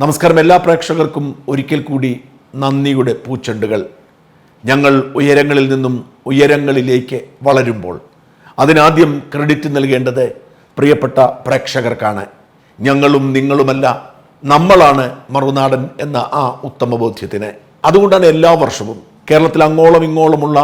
നമസ്കാരം എല്ലാ പ്രേക്ഷകർക്കും ഒരിക്കൽ കൂടി നന്ദിയുടെ പൂച്ചെണ്ടുകൾ. ഞങ്ങൾ ഉയരങ്ങളിൽ നിന്നും ഉയരങ്ങളിലേക്ക് വളരുമ്പോൾ അതിനാദ്യം ക്രെഡിറ്റ് നൽകേണ്ടത് പ്രിയപ്പെട്ട പ്രേക്ഷകർക്കാണ്. ഞങ്ങളും നിങ്ങളുമല്ല നമ്മളാണ് മറുനാടൻ എന്ന ആ ഉത്തമബോധ്യത്തിന് അതുകൊണ്ടാണ് എല്ലാ വർഷവും കേരളത്തിൽ അങ്ങോളം ഇങ്ങോളമുള്ള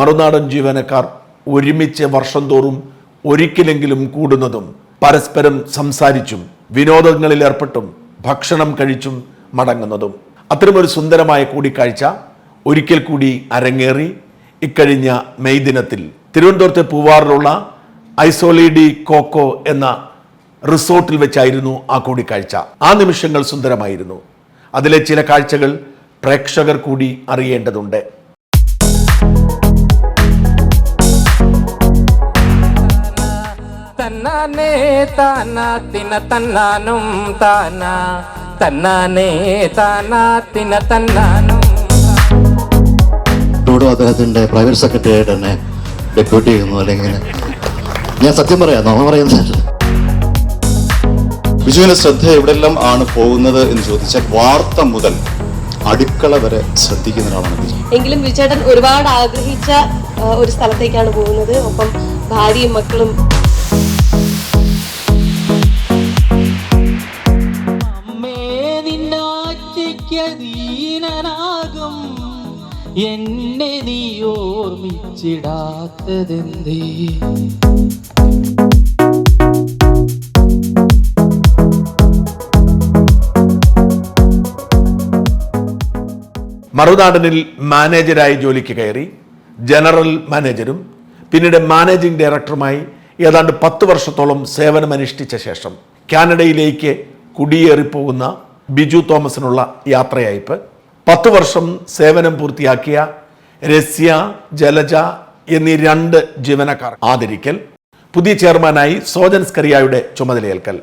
മറുനാടൻ ജീവനക്കാർ ഒരുമിച്ച് വർഷം തോറും ഒരിക്കലെങ്കിലും കൂടുന്നതും പരസ്പരം സംസാരിച്ചും വിനോദങ്ങളിൽ ഏർപ്പെട്ടും ഭക്ഷണം കഴിച്ചും മടങ്ങുന്നതും. അത്തരമൊരു സുന്ദരമായ കൂടിക്കാഴ്ച ഒരിക്കൽ കൂടി അരങ്ങേറി ഇക്കഴിഞ്ഞ മെയ് ദിനത്തിൽ. തിരുവനന്തപുരത്തെ പൂവാറിലുള്ള ഐസോലിഡി കോക്കോ എന്ന റിസോർട്ടിൽ വെച്ചായിരുന്നു ആ കൂടിക്കാഴ്ച. ആ നിമിഷങ്ങൾ സുന്ദരമായിരുന്നു. അതിലെ ചില കാഴ്ചകൾ പ്രേക്ഷകർ കൂടി അറിയേണ്ടതുണ്ട്. തന്നാനേ താനാ തിന തന്നാനും താനാ. തന്നാനേ താനാ തിന തന്നാനും അദ്ദേഹത്തിന്റെ പ്രൈവറ്റ് സെക്രട്ടറി ആയിട്ട് തന്നെ ഡെപ്യൂട്ടി ചെയ്യുന്നു അല്ലെങ്കിൽ ഞാൻ സത്യം പറയാം നോമ പറയുന്നത് വിജുവിന്റെ ശ്രദ്ധ എവിടെല്ലാം ആണ് പോകുന്നത് എന്ന് ചോദിച്ചാൽ വാർത്ത മുതൽ അടുക്കള വരെ ശ്രദ്ധിക്കുന്ന ഒരാളാണ് എങ്കിലും വിചേട്ടൻ ഒരുപാട് ആഗ്രഹിച്ച ഒരു സ്ഥലത്തേക്കാണ് പോകുന്നത്. ഒപ്പം ഭാര്യയും മക്കളും എന്നെ നീ ഓർമ്മിച്ചിടാത്തതെന്തേ? മറുനാടനിൽ മാനേജരായി ജോലിക്ക് കയറി ജനറൽ മാനേജരും പിന്നീട് മാനേജിംഗ് ഡയറക്ടറുമായി ഏതാണ്ട് പത്ത് വർഷത്തോളം സേവനമനുഷ്ഠിച്ച ശേഷം കാനഡയിലേക്ക് കുടിയേറിപ്പോകുന്ന ബിജു തോമസിനുള്ള യാത്രയയപ്പ്. പത്ത് വർഷം സേവനം പൂർത്തിയാക്കിയ രസ്യ ജലജ എന്നീ രണ്ട് ജീവനക്കാർ. ആദരിക്കൽ പുതിയ ചെയർമാനായി സോജൻ സ്കറിയായുടെ ചുമതലയേൽക്കൽ.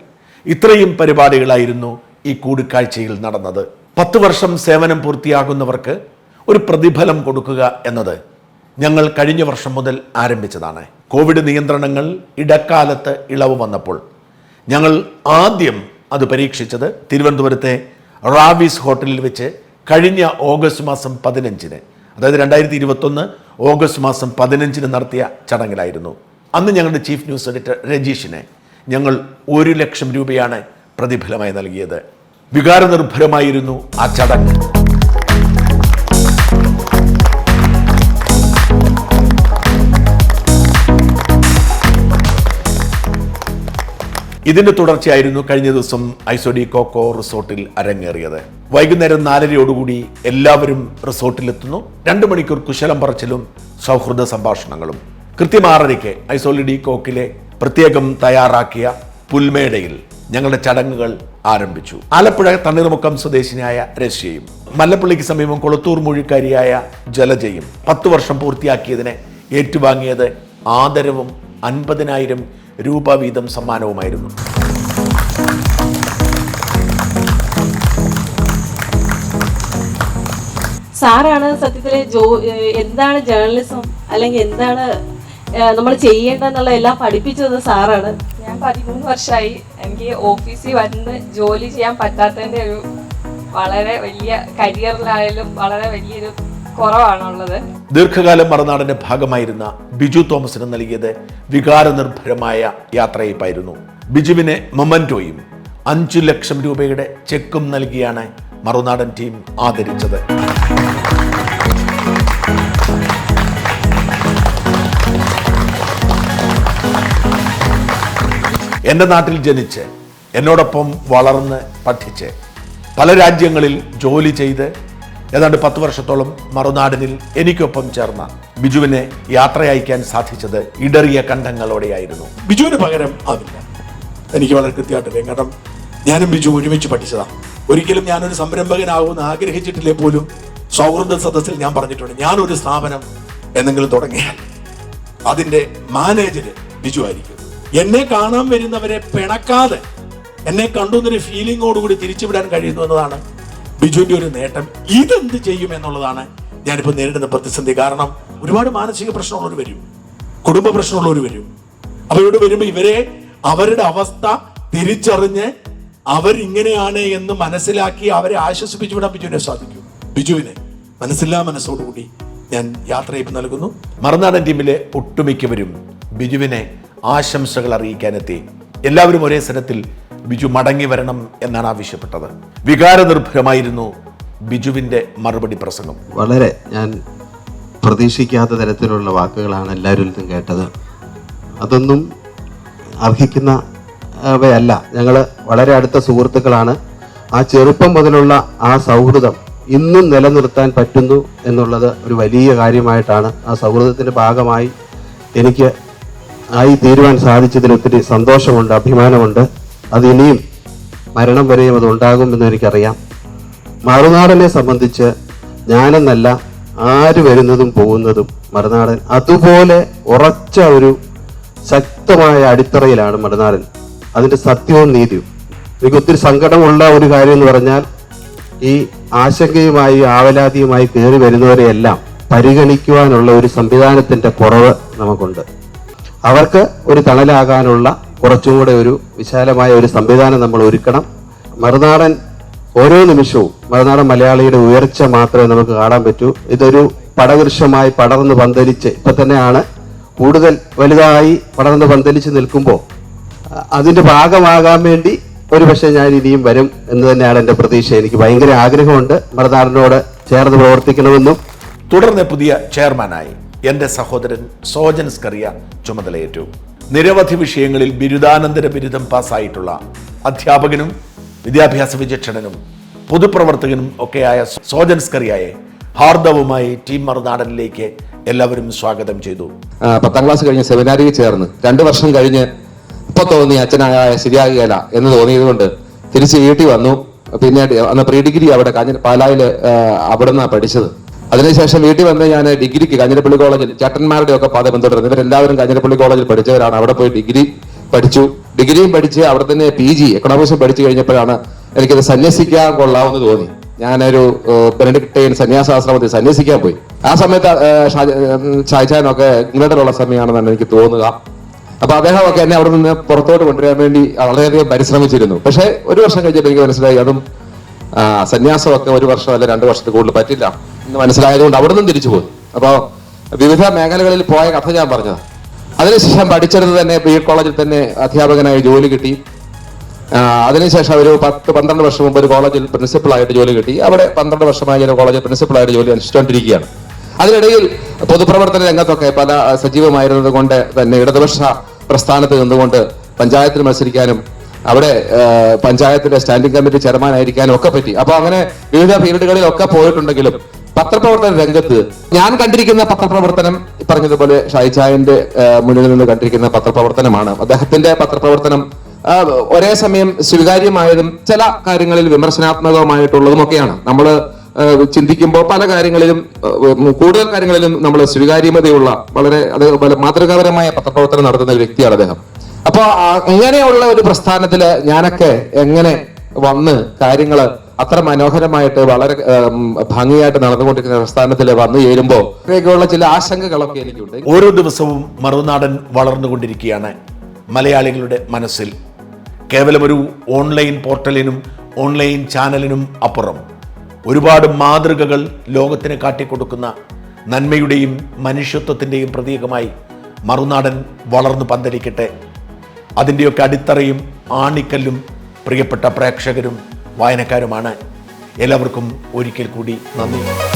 ഇത്രയും പരിപാടികളായിരുന്നു ഈ കൂടിക്കാഴ്ചയിൽ നടന്നത്. പത്ത് വർഷം സേവനം പൂർത്തിയാകുന്നവർക്ക് ഒരു പ്രതിഫലം കൊടുക്കുക എന്നത് ഞങ്ങൾ കഴിഞ്ഞ വർഷം മുതൽ ആരംഭിച്ചതാണ്. കോവിഡ് നിയന്ത്രണങ്ങൾ ഇടക്കാലത്ത് ഇളവ് വന്നപ്പോൾ ഞങ്ങൾ ആദ്യം അത് പരീക്ഷിച്ചത് തിരുവനന്തപുരത്തെ റാവിസ് ഹോട്ടലിൽ വെച്ച് കഴിഞ്ഞ ഓഗസ്റ്റ് മാസം പതിനഞ്ചിന് അതായത് രണ്ടായിരത്തി ഇരുപത്തൊന്ന് ഓഗസ്റ്റ് മാസം പതിനഞ്ചിന് നടത്തിയ ചടങ്ങിലായിരുന്നു. അന്ന് ഞങ്ങളുടെ ചീഫ് ന്യൂസ് എഡിറ്റർ രജീഷിനെ ഞങ്ങൾ ഒരു ലക്ഷം രൂപയാണ് പ്രതിഫലമായി നൽകിയത്. വികാരനിർഭരമായിരുന്നു ആ ചടങ്ങ്. ഇതിന്റെ തുടർച്ചയായിരുന്നു കഴിഞ്ഞ ദിവസം ഐസോഡി കോക്കോ റിസോർട്ടിൽ അരങ്ങേറിയത്. വൈകുന്നേരം നാലരയോടുകൂടി എല്ലാവരും റിസോർട്ടിലെത്തുന്നു. രണ്ട് മണിക്കൂർ കുശലം പറച്ചിലും സൗഹൃദ സംഭാഷണങ്ങളും. കൃത്യം ആറരയ്ക്ക് ഐസോലിഡി കോക്കിലെ പ്രത്യേകം തയ്യാറാക്കിയ പുൽമേടയിൽ ഞങ്ങളുടെ ചടങ്ങുകൾ ആരംഭിച്ചു. ആലപ്പുഴ തണ്ണീർമുക്കം സ്വദേശിനിയായ രശ്യയും മല്ലപ്പള്ളിക്ക് സമീപം കൊളത്തൂർ മൊഴിക്കാരിയായ ജലജയും പത്തു വർഷം പൂർത്തിയാക്കിയതിനെ ഏറ്റുവാങ്ങിയത് ആദരവും അൻപതിനായിരം രൂപ വീതം സമ്മാനവുമായിരുന്നു. സാറാണ് സത്യത്തിൽ ജോ എന്താണ് ജേർണലിസം അല്ലെങ്കിൽ എന്താണ് നമ്മൾ ചെയ്യേണ്ടതെന്നുള്ള എല്ലാം പഠിപ്പിച്ചത് സാറാണ്. ഞാൻ പതിമൂന്ന് വർഷമായി എനിക്ക് ഓഫീസിൽ വന്ന് ജോലി ചെയ്യാൻ പറ്റാത്തതിന്റെ ഒരു വളരെ വലിയ കരിയറിലായാലും വളരെ വലിയൊരു കുറവാണുള്ളത്. ദീർഘകാലം മറുനാടിന്റെ ഭാഗമായിരുന്ന ബിജു തോമസിന് നൽകിയത് വികാരനിർഭരമായ യാത്രയപ്പായിരുന്നു ബിജുവിനെ മൊമന്റോയും അഞ്ചു ലക്ഷം രൂപയുടെ ചെക്കും നൽകിയാണ് മറുനാടൻ ടീം ആദരിച്ചത്. എന്റെ നാട്ടിൽ ജനിച്ച് എന്നോടൊപ്പം വളർന്ന് പഠിച്ച് പല രാജ്യങ്ങളിൽ ജോലി ചെയ്ത് ഏതാണ്ട് പത്ത് വർഷത്തോളം മറുനാടിനിൽ എനിക്കൊപ്പം ചേർന്ന ബിജുവിനെ യാത്ര അയക്കാൻ സാധിച്ചത് ഇടറിയ കണ്ഠങ്ങളോടെയായിരുന്നു ബിജുവിന് പകരം ആവില്ല. എനിക്ക് വളരെ കൃത്യമായിട്ട് കാരണം ഞാനും ബിജു ഒരുമിച്ച് പഠിച്ചതാണ് ഒരിക്കലും ഞാനൊരു സംരംഭകനാകുമെന്ന് ആഗ്രഹിച്ചിട്ടില്ലേ പോലും സൗഹൃദ സദസ്സിൽ ഞാൻ പറഞ്ഞിട്ടുണ്ട്. ഞാനൊരു സ്ഥാപനം എന്തെങ്കിലും തുടങ്ങിയാൽ അതിന്റെ മാനേജര് ബിജു ആയിരിക്കും. എന്നെ കാണാൻ വരുന്നവരെ പിണക്കാതെ എന്നെ കണ്ടു ഫീലിങ്ങോടുകൂടി തിരിച്ചുവിടാൻ കഴിയുന്നു എന്നതാണ് ബിജുവിന്റെ ഒരു നേട്ടം ഇതെന്ത് ചെയ്യും എന്നുള്ളതാണ് ഞാനിപ്പോൾ നേരിടുന്ന പ്രതിസന്ധി. കാരണം ഒരുപാട് മാനസിക പ്രശ്നമുള്ളവർ വരും. കുടുംബ പ്രശ്നമുള്ളവർ വരും. അപ്പോൾ ഇവിടെ വരുമ്പോൾ ഇവരെ അവരുടെ അവസ്ഥ തിരിച്ചറിഞ്ഞ് അവരിങ്ങനെയാണ് എന്ന് മനസ്സിലാക്കി അവരെ ആശ്വസിപ്പിച്ചു വിടാൻ ബിജുവിനെ സാധിക്കും. ബിജുവിനെ മനസ്സില്ലാ മനസ്സോടുകൂടി ഞാൻ യാത്രയപ്പ് നൽകുന്നു. മറുനാടൻ ടീമിലെ ഒട്ടുമിക്കവരും ബിജുവിനെ ആശംസകൾ അറിയിക്കാനെത്തി. എല്ലാവരും ഒരേ സ്ഥലത്തിൽ ബിജു മടങ്ങി വരണം എന്നാണ് ആവശ്യപ്പെട്ടത്. വികാരനിർഭരമായിരുന്നു ബിജുവിന്റെ മറുപടി പ്രസംഗം. വളരെ ഞാൻ പ്രതീക്ഷിക്കാത്ത തരത്തിലുള്ള വാക്കുകളാണ് എല്ലാവരും കേട്ടത്. അതൊന്നും അർഹിക്കുന്ന അവയല്ല ഞങ്ങൾ വളരെ അടുത്ത സുഹൃത്തുക്കളാണ്. ആ ചെറുപ്പം മുതലുള്ള ആ സൗഹൃദം ഇന്നും നിലനിർത്താൻ പറ്റുന്നു എന്നുള്ളത് ഒരു വലിയ കാര്യമായിട്ടാണ് ആ സൗഹൃദത്തിന്റെ ഭാഗമായി എനിക്ക് ആയി തീരുവാൻ സാധിച്ചതിൽ ഒത്തിരി സന്തോഷമുണ്ട് അഭിമാനമുണ്ട്. അത് ഇനിയും മരണം വരെയും അത് ഉണ്ടാകുമെന്ന് എനിക്കറിയാം. മറുനാടനെ സംബന്ധിച്ച് ഞാനെന്നല്ല ആര് വരുന്നതും പോകുന്നതും മറുനാടൻ. അതുപോലെ ഉറച്ച ഒരു ശക്തമായ അടിത്തറയിലാണ് മറുനാടൻ. അതിന്റെ സത്യവും നീതിയും. എനിക്ക് ഒത്തിരി സങ്കടമുള്ള ഒരു കാര്യം എന്ന് പറഞ്ഞാൽ ഈ ആശങ്കയുമായി ആവലാതിയുമായി കയറി വരുന്നവരെയെല്ലാം പരിഗണിക്കുവാനുള്ള ഒരു സംവിധാനത്തിന്റെ കുറവ് നമുക്കുണ്ട്. അവർക്ക് ഒരു തണലാകാനുള്ള കുറച്ചും കൂടെ ഒരു വിശാലമായ ഒരു സംവിധാനം നമ്മൾ ഒരുക്കണം. മറുനാടൻ ഓരോ നിമിഷവും മറുനാടൻ മലയാളിയുടെ ഉയർച്ച മാത്രമേ നമുക്ക് കാണാൻ പറ്റൂ. ഇതൊരു പടവൃക്ഷമായി പടർന്ന് പന്തലിച്ച് ഇപ്പൊ തന്നെയാണ് കൂടുതൽ വലുതായി പടർന്ന് പന്തലിച്ച് നിൽക്കുമ്പോൾ അതിന്റെ ഭാഗമാകാൻ വേണ്ടി ഒരു പക്ഷേ ഞാൻ ഇനിയും വരും എന്ന് തന്നെയാണ് എന്റെ പ്രതീക്ഷ. എനിക്ക് ഭയങ്കര ആഗ്രഹമുണ്ട് മറുനാടിനോട് ചേർന്ന് പ്രവർത്തിക്കണമെന്നും. തുടർന്ന് പുതിയ ചെയർമാനായി. എന്റെ സഹോദരൻ സോജൻ സ്കറിയ ചുമതലയേറ്റു. നിരവധി വിഷയങ്ങളിൽ ബിരുദാനന്തര ബിരുദം പാസ്സായിട്ടുള്ള അധ്യാപകനും വിദ്യാഭ്യാസ വിചക്ഷണനും പൊതുപ്രവർത്തകനും ഒക്കെയായ സോജൻ സ്കറിയായെ ഹാർദവുമായി ടീം മറുനാടനിലേക്ക് എല്ലാവരും സ്വാഗതം ചെയ്തു. പത്താം ക്ലാസ് കഴിഞ്ഞ് സെമിനാരിയിൽ ചേർന്ന് രണ്ടു വർഷം കഴിഞ്ഞ് ഇപ്പൊ തോന്നി അച്ഛനായ ശരിയാകുകയില്ല എന്ന് തോന്നിയതുകൊണ്ട് തിരിച്ച് വീട്ടിൽ വന്നു. പിന്നെ അന്ന് പ്രീ ഡിഗ്രി അവിടെ കാഞ്ഞ പാലായിൽ അവിടെ നിന്നാണ് പഠിച്ചത്. അതിനുശേഷം വീട്ടിൽ വന്ന് ഞാൻ ഡിഗ്രിക്ക് കാഞ്ഞിരപ്പള്ളി കോളേജിൽ ചേട്ടന്മാരുടെ ഒക്കെ പാത പിന്തുടർന്നു. ഇവരെല്ലാവരും കാഞ്ഞിരപ്പള്ളി കോളേജിൽ പഠിച്ചവരാണ്. അവിടെ പോയി ഡിഗ്രി പഠിച്ചു. ഡിഗ്രിയും പഠിച്ച് അവിടെ തന്നെ പി ജി എക്കണോമിക്സും പഠിച്ചു കഴിഞ്ഞപ്പോഴാണ് എനിക്കത് സന്യസിക്കാൻ കൊള്ളാമെന്ന് തോന്നി. ഞാനൊരു ഏഹ്, ബെനഡിക്ടൈൻ സന്യാസാശ്രമത്തിൽ സന്യസിക്കാൻ പോയി. ആ സമയത്ത് ഷാജാനൊക്കെ ഇംഗ്ലണ്ടിലുള്ള സമയമാണെന്നാണ് എനിക്ക് തോന്നുക. അപ്പൊ അദ്ദേഹമൊക്കെ എന്നെ അവിടെ നിന്ന് പുറത്തോട്ട് കൊണ്ടുവരാൻ വേണ്ടി വളരെയധികം പരിശ്രമിച്ചിരുന്നു. പക്ഷെ ഒരു വർഷം കഴിഞ്ഞപ്പോൾ എനിക്ക് മനസ്സിലായി അതും സന്യാസമൊക്കെ ഒരു വർഷം അല്ല രണ്ട് വർഷത്തിൽ കൂടുതൽ പറ്റില്ല. എന്ന് മനസ്സിലായതുകൊണ്ട് അവിടെ നിന്നും തിരിച്ചു പോയി. അപ്പോൾ വിവിധ മേഖലകളിൽ പോയ കഥ ഞാൻ പറഞ്ഞത്. അതിനുശേഷം പഠിച്ചെടുത്ത് തന്നെ ബി കോളേജിൽ തന്നെ അധ്യാപകനായി ജോലി കിട്ടി. അതിനുശേഷം ഒരു പത്ത് പന്ത്രണ്ട് വർഷം മുമ്പ് ഒരു കോളേജിൽ പ്രിൻസിപ്പളായിട്ട് ജോലി കിട്ടി. അവിടെ പന്ത്രണ്ട് വർഷമായി ഞാൻ കോളേജിൽ പ്രിൻസിപ്പളായിട്ട് ജോലി അനുഷ്ഠിച്ചുകൊണ്ടിരിക്കുകയാണ് അതിനിടയിൽ പൊതുപ്രവർത്തന രംഗത്തൊക്കെ പല സജീവമായിരുന്നത് കൊണ്ട് തന്നെ ഇടതുപക്ഷ പ്രസ്ഥാനത്ത് നിന്നുകൊണ്ട് പഞ്ചായത്തിൽ മത്സരിക്കാനും അവിടെ പഞ്ചായത്തിന്റെ സ്റ്റാൻഡിംഗ് കമ്മിറ്റി ചെയർമാൻ ആയിരിക്കാനും ഒക്കെ പറ്റി. അപ്പൊ അങ്ങനെ വിവിധ ഫീൽഡുകളിലൊക്കെ പോയിട്ടുണ്ടെങ്കിലും പത്രപ്രവർത്തന രംഗത്ത് ഞാൻ കണ്ടിരിക്കുന്ന പത്രപ്രവർത്തനം പറഞ്ഞതുപോലെ ഷായിച്ചായന്റെ മുന്നിൽ നിന്ന് കണ്ടിരിക്കുന്ന പത്രപ്രവർത്തനമാണ്. അദ്ദേഹത്തിന്റെ പത്രപ്രവർത്തനം ഒരേ സമയം സ്വീകാര്യമായതും ചില കാര്യങ്ങളിൽ വിമർശനാത്മകവുമായിട്ടുള്ളതും ഒക്കെയാണ്. നമ്മൾ ചിന്തിക്കുമ്പോൾ പല കാര്യങ്ങളിലും കൂടുതൽ കാര്യങ്ങളിലും നമ്മൾ സ്വീകാര്യമതയുള്ള വളരെ അത് മാതൃകാപരമായ പത്രപ്രവർത്തനം നടത്തുന്ന ഒരു വ്യക്തിയാണ് അദ്ദേഹം. അപ്പോൾ അങ്ങനെയുള്ള ഒരു പ്രസ്ഥാനത്തിൽ ഞാനൊക്കെ എങ്ങനെ വന്ന് കാര്യങ്ങൾ അത്ര മനോഹരമായിട്ട് വളരെ ഭംഗിയായിട്ട് നടന്നുകൊണ്ടിരിക്കുന്ന പ്രസ്ഥാനത്തിൽ വന്നു ചേരുമ്പോൾ ഇവയൊക്കെയുള്ള ചില ആശങ്കകളൊക്കെ എനിക്കുണ്ട്. ഓരോ ദിവസവും മറുനാടൻ വളർന്നുകൊണ്ടിരിക്കുകയാണ് മലയാളികളുടെ മനസ്സിൽ. കേവലം ഒരു ഓൺലൈൻ പോർട്ടലിനും ഓൺലൈൻ ചാനലിനും അപ്പുറം ഒരുപാട് മാതൃകകൾ ലോകത്തിന് കാട്ടിക്കൊടുക്കുന്ന നന്മയുടെയും മനുഷ്യത്വത്തിന്റെയും പ്രതീകമായി മറുനാടൻ വളർന്നു പന്തലിക്കട്ടെ. അതിന്റെയൊക്കെ അടിത്തറയും ആണിക്കല്ലും പ്രിയപ്പെട്ട പ്രേക്ഷകരും വായനക്കാരുമാണ്. എല്ലാവർക്കും ഒരിക്കൽ കൂടി നന്ദി.